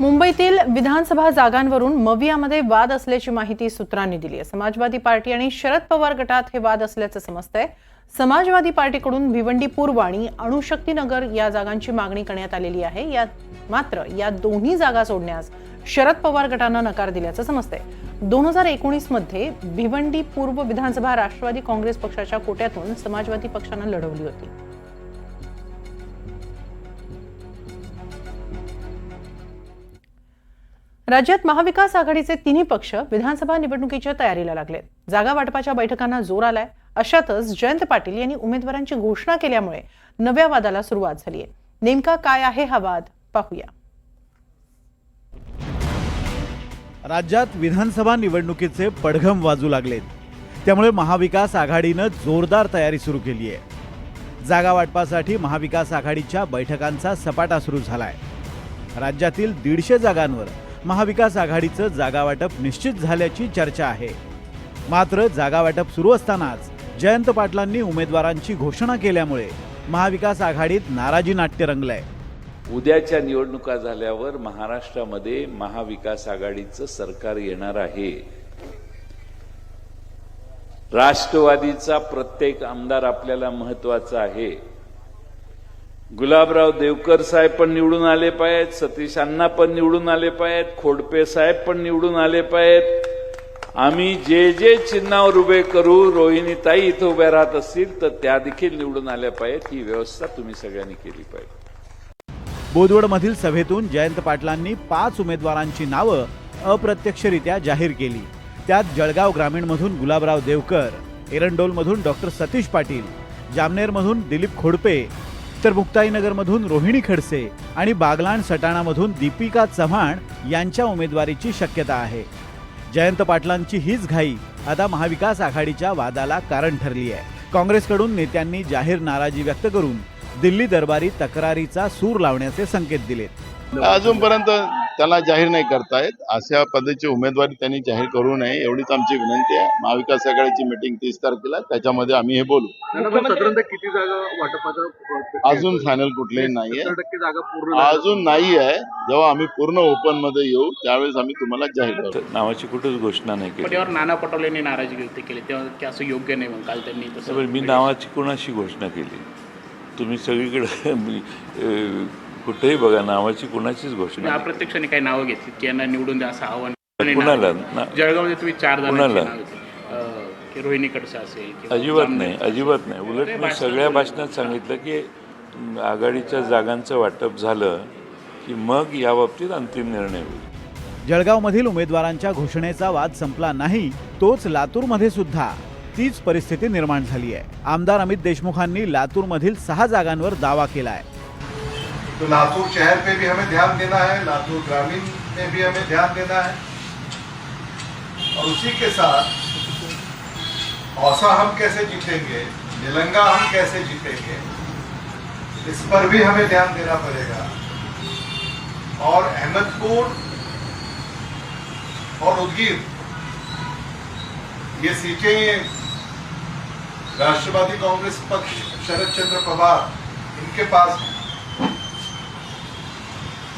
मुंबईतील विधानसभा जागांवरून मवियामध्ये वाद असल्याची माहिती सूत्रांनी दिली आहे. समाजवादी पार्टी आणि शरद पवार गटात हे वाद असल्याचं समजतंय. समाजवादी पार्टीकडून भिवंडी पूर्व आणि अणुशक्तीनगर या जागांची मागणी करण्यात आलेली आहे. या मात्र या दोन्ही जागा सोडण्यास शरद पवार गटानं नकार दिल्याचं समजतंय. दोन हजार एकोणीसमध्ये भिवंडी पूर्व विधानसभा राष्ट्रवादी काँग्रेस पक्षाच्या कोट्यातून समाजवादी पक्षानं लढवली होती. राज्यात महाविकास आघाडीचे तिन्ही पक्ष विधानसभा निवडणुकीच्या तयारीला लागलेत. जागा वाटपाच्या बैठकांना जोर आलाय. अशातच जयंत पाटील यांनी उमेदवारांची घोषणा केल्यामुळे नव्या वादाला सुरुवात झाली आहे नेमका काय आहे हा वाद? पाहूया. राज्यात विधानसभा निवडणुकीचे पडघम वाजू लागलेत. त्यामुळे महाविकास आघाडीनं जोरदार तयारी सुरू केली आहे जागा वाटपासाठी महाविकास आघाडीच्या बैठकांचा सपाटा सुरू झालाय. राज्यातील दीडशे जागांवर महाविकास आघाडीचं जागावाटप निश्चित झाल्याची चर्चा आहे. मात्र जागावाटप सुरू असतानाच जयंत पाटलांनी उमेदवारांची घोषणा केल्यामुळे महाविकास आघाडीत नाराजी नाट्य रंगलंय. उद्याच्या निवडणुका झाल्यावर महाराष्ट्रामध्ये महाविकास आघाडीचं सरकार येणार आहे. राष्ट्रवादीचा प्रत्येक आमदार आपल्याला महत्त्वाचा आहे. गुलाबराव देवकर साहेब पण निवडून आले पाहिजेत सतीश अण्णा पण निवडून आले पाहिजेत खोडपे साहेब पण निवडून आले पाहिजेत आम्ही जे जे चिन्हावर उभे करू रोहिणी ताई इथं उभ्या राहत असतील तर त्या देखील निवडून आल्या पाहिजेत ही व्यवस्था तुम्ही सगळ्यांनी केली पाहिजे. बोदवडमधील सभेतून जयंत पाटलांनी पाच उमेदवारांची नावं अप्रत्यक्षरित्या जाहीर केली. त्यात जळगाव ग्रामीणमधून गुलाबराव देवकर एरंडोलमधून डॉक्टर सतीश पाटील जामनेरमधून दिलीप खोडपे तर मुक्ताईनगरमधून रोहिणी खडसे आणि बागलाण सटाणामधून दीपिका चव्हाण यांच्या उमेदवारीची शक्यता आहे. जयंत पाटलांची हीच घाई आता महाविकास आघाडीच्या वादाला कारण ठरली आहे. काँग्रेसकडून नेत्यांनी जाहीर नाराजी व्यक्त करून दिल्ली दरबारी तक्रारीचा सूर लावण्याचे संकेत दिलेत. अजूनपर्यंत त्याला जाहीर नाही करतायत. अशा पद्धतीची उमेदवारी त्यांनी जाहीर करू नये एवढीच आमची विनंती आहे. महाविकास आघाडीची मिटिंग तीस तारखेला त्याच्यामध्ये आम्ही हे बोलू. अजून फायनल कुठलेही नाहीये. अजून नाही आहे. जेव्हा आम्ही पूर्ण ओपनमध्ये येऊ त्यावेळेस आम्ही तुम्हाला जाहीर करू. नावाची कुठेच घोषणा नाही केली. नाना पटोलेंनी नाराजी व्यक्त केली. तेव्हा असं योग्य नाही म्हणून काल त्यांनी मी नावाची कोणाशी घोषणा केली? तुम्ही सगळीकडे कुठेही बघा नावाची कोणाचीच घोषणा नाही. अप्रत्यक्षाने काही नावं घेतली की यांना निवडून द्या असं आव्हान कुणाला? ना- जळगावमध्ये तुम्ही चार कुणाला? नावं घेतली. अं, की रोहिणी कडसा असेल अजिबात नाही. अजिबात नाही. उलट मी सगळ्या भाषणात सांगितलं की आघाडीच्या जागांचं वाटप झालं की मग याबाबतीत अंतिम निर्णय होईल. जळगावमधील उमेदवारांच्या घोषणेचा वाद संपला नाही तोच लातूरमध्ये सुद्धा. तीच परिस्थिती निर्माण झाली आहे. आमदार अमित देशमुखांनी लातूरमधील सहा जागांवर दावा केलाय. तो लातूर शहर पे भी हमें ध्यान देना है, लातूर ग्रामीण में भी हमें ध्यान देना है। और उसी के साथ, औसा हम कैसे जीतेंगे, निलंगा हम कैसे जीतेंगे, इस पर भी हमें ध्यान देना पड़ेगा। और अहमदपुर और उदगीर, ये सीटें राष्ट्रवादी कांग्रेस पक्ष, शरद चंद्र पवार, इनके पास हैं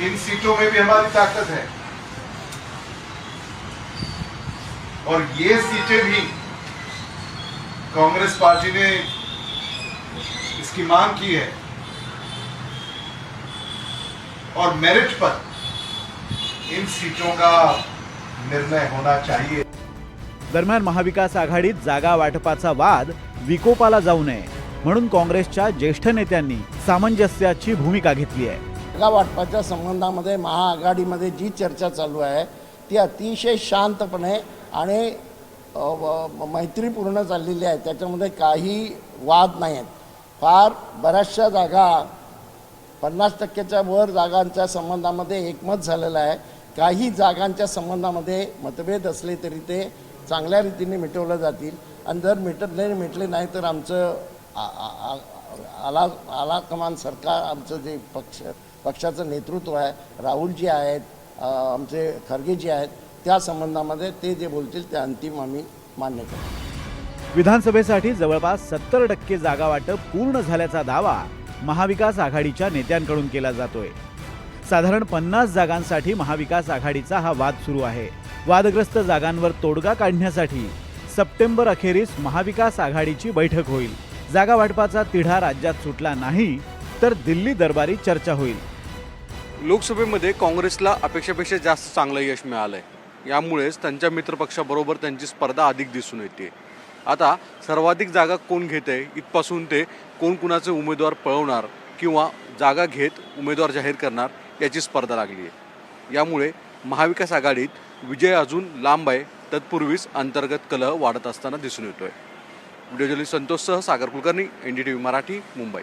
इन सीटों में भी हमारी ताकत है। और ये सीटें भी कांग्रेस पार्टी ने इसकी मांग की है। और मेरिट पर इन सीटों का निर्णय होना चाहिए। दरम्यान महाविकास आघाडीत जागा वाटपाचा वाद विकोपाला जाऊ नये म्हणून काँग्रेसच्या ज्येष्ठ नेत्यांनी सामंजस्याची भूमिका घेतली आहे. जागावाटपाच्या संबंधामध्ये महाआघाडीमध्ये जी चर्चा चालू आहे ती अतिशय शांतपणे आणि मैत्रीपूर्ण चाललेली आहे. त्याच्यामध्ये काही वाद नाही आहेत फार बऱ्याचशा जागा पन्नास टक्क्याच्या वर जागांच्या संबंधामध्ये एकमत झालेलं आहे. काही जागांच्या संबंधामध्ये मतभेद असले तरी ते चांगल्या रीतीने मिटवलं जातील. आणि जर मिटले मिटले नाही तर आमचं आला आला कमान सरकार आमचं जे पक्ष पक्षाचं नेतृत्व आहे राहुलजी आहेत आमचे खरगेजी आहेत त्या संबंधामध्ये ते जे बोलतील ते अंतिम आम्ही मान्य करू विधानसभेसाठी जवळपास सत्तर टक्के जागा वाटप पूर्ण झाल्याचा दावा महाविकास आघाडीच्या नेत्यांकडून केला जातोय. साधारण पन्नास जागांसाठी महाविकास आघाडीचा हा वाद सुरू आहे. वादग्रस्त जागांवर तोडगा काढण्यासाठी सप्टेंबर अखेरीस महाविकास आघाडीची बैठक होईल. जागा वाटपाचा तिढा राज्यात सुटला नाही तर दिल्ली दरबारी चर्चा होईल. लोकसभेमध्ये काँग्रेसला अपेक्षेपेक्षा जास्त चांगलं यश मिळालं आहे यामुळेच त्यांच्या मित्रपक्षाबरोबर त्यांची स्पर्धा अधिक दिसून येते. आता सर्वाधिक जागा कोण घेत आहे इथपासून ते कोण कुणाचे उमेदवार पळवणार किंवा जागा घेत उमेदवार जाहीर करणार याची स्पर्धा लागली आहे यामुळे महाविकास आघाडीत विजय अजून लांब आहे. तत्पूर्वीच अंतर्गत कलह वाढत असताना दिसून येतोय. Video journalist संतोषसह Sagar Kulkarni N D T V Marathi Mumbai.